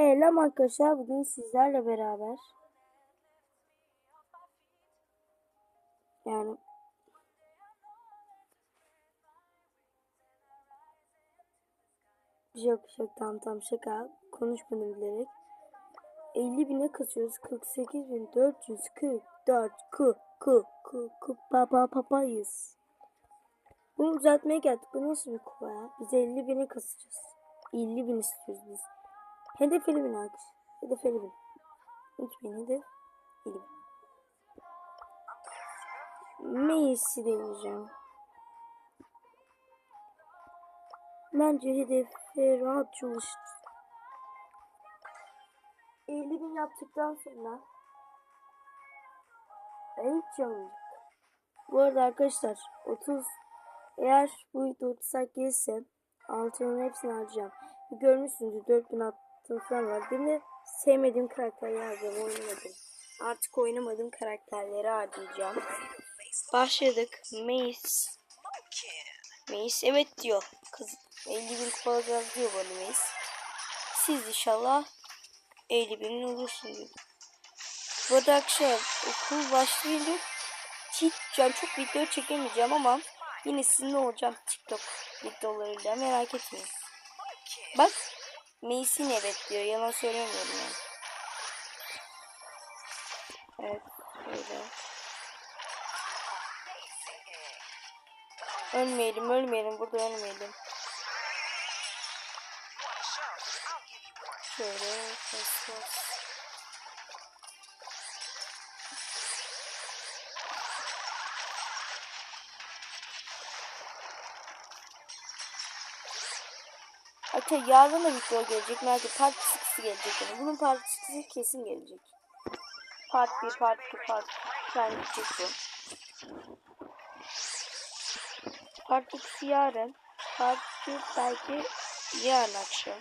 Selam arkadaşlar. Bugün sizlerle beraber yani yok, yok. Tamam tamam şaka. Konuşmadım bilerek. 50 bine kasıyoruz. 48 bin 444 ku ku ku ku pa papayız. Bunu düzeltmeye geldik. Bu nasıl bir kupa ya? Biz 50 bine kasacağız. 50 bin istiyoruz biz. Hedef 50 bin arkadaşlar. Hedef 50 bin. Unutmayın hedef 50 bin. Mace'i deneyeceğim. Bence hedefe rahatça ulaşır. 50 bin yaptıktan sonra hiç yanmayacak. Bu arada arkadaşlar 30 eğer bu video 30 saat gelirse altının hepsini harcayacağım. Görmüşsünüz 4000 attım falan var. Bir de sevmediğim karakterleri harcayacağım. Oynamadım. Artık oynamadığım karakterleri harcayacağım. Başladık. Mace. Mace evet diyor. Kız 50 bin kupa alacağız diyor bana Mace. Siz inşallah 50 bin olursun diyor. Bu arada arkadaşlar okul başlayınca yani çok video çekemeyeceğim ama yine sizinle olacağım TikTok videolarıyla merak etmeyin. Bak Mace'in evet diyor yalan söylemiyorum yani. Evet böyle. Ölmeyelim ölmeyelim burada ölmeyelim. Şöyle bas. Arkadaşlar yarın da video gelecek. Belki part 6 gelecek. Yani. Bunun part 6 kesin gelecek. Part 1, part 2, part 3 tane gidecek bu. Part 2 yarın. Part 1 belki yarın akşam.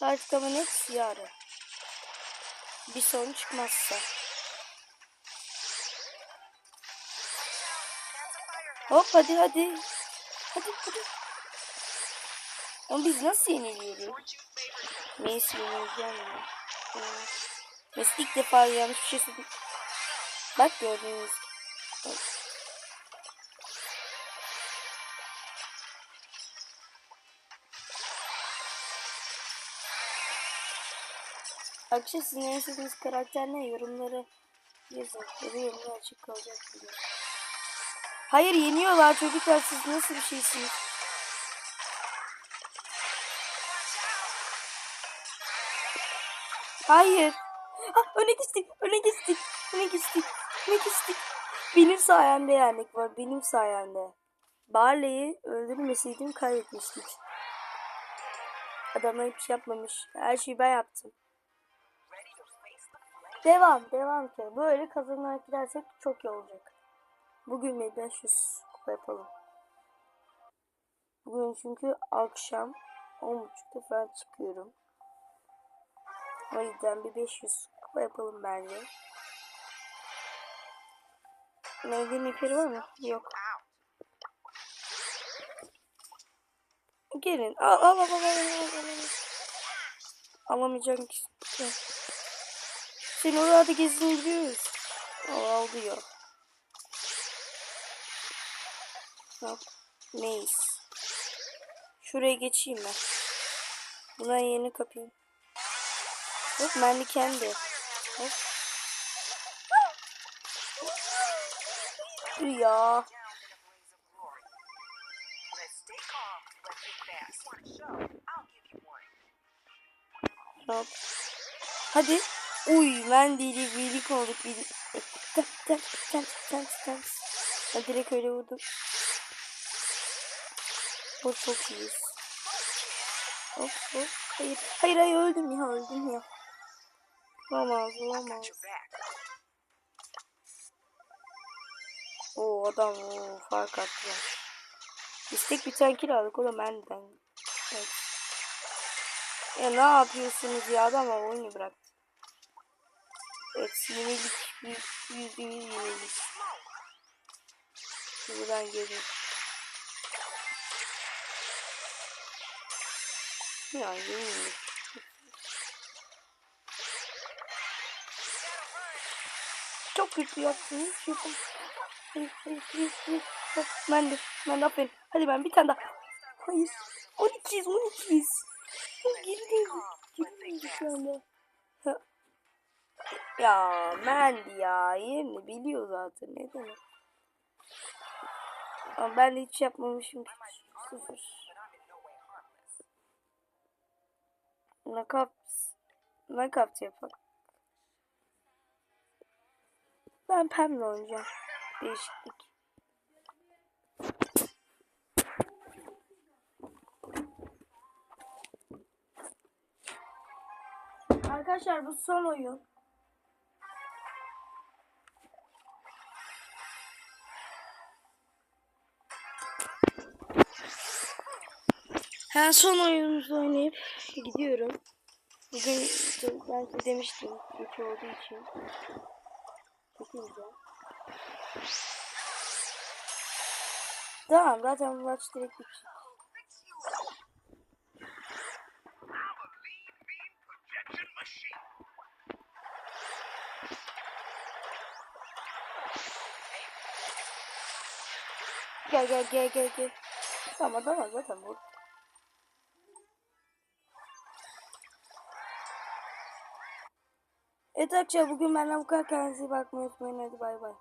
Part ama hepsi yarın. Bir sorun çıkmazsa. Hop hadi hadi. Hadi hadi. Ama biz nasıl yeniliyoruz? Neyse yenileceğim ya. Mesela ilk defa yanlış bir şey söyledim. Bak gördüğünüz. Bak. Arkadaşlar sizin en sevdiğiniz karakter ne? Yorumları yazın. Ya da yorumlar açık kalacak. Diye. Hayır yeniyorlar çocuklar siz nasıl bir şeysiniz? Hayır. Ah, öne geçtik, öne geçtik, öne geçtik, öne geçtik. Benim sayemde yendik var, benim sayemde. Barley'i öldürmeseydim kaybetmiştik. Adamlar hiçbir şey yapmamış. Her şeyi ben yaptım. Devam, devam ki. Böyle kazanarak gidersek çok iyi olacak. Bugün bir 500 kupa yapalım. Bugün çünkü akşam 10.30'da falan çıkıyorum. O yüzden bir 500 kupa yapalım bence. Neyden iperi var mı? Yok. Gelin. Al al al al al al al. Alamayacağım ki. Seni orada gezdiriyoruz. Al diyor. Hop. Neyse. Şuraya geçeyim ben. Buna yeni kapayım. Hop ben de kendi. Hop. Ya. Hop. Hadi. Uy ben deli birlik olduk. Birlik. Tam tam tam tam tam. Ben direkt öyle vurdum. O çok iyiyiz. Hop hop. Hayır. Hayır hayır öldüm ya öldüm ya. Olamaz olamaz. Oo adam o fark attı. İstek bir tane kill aldık o da benden. Evet. Ya ne yapıyorsunuz ya adam oyunu bıraktı. Evet yenilik yüzde yüz yenilik. Buradan gelin. Ya yenilik. Çok kötü yaptınız. Hop, Ben de, ben de aferin. Hadi ben bir tane daha. Hayır. 12'yiz, 12'yiz. Geri döndük. Geri döndük şu anda. Ya Mandy ya yerini biliyor zaten ne demek. Ama ben de hiç yapmamışım ki. Sıfır. Nakap. Nakap yapalım. Ben Pam'le oynayacağım. Değişiklik. Arkadaşlar bu son oyun. Ben son oyunumuzu oynayıp gidiyorum. Bugün size demiştim. Geç olduğu için. Çekileceğim. Tamam zaten bu maç direkt bitecek. Gel gel gel gel gel. Tamam tamam zaten bu. Evet arkadaşlar bugün benden bu kadar kendinize bakmayı unutmayın. Hadi bay bay.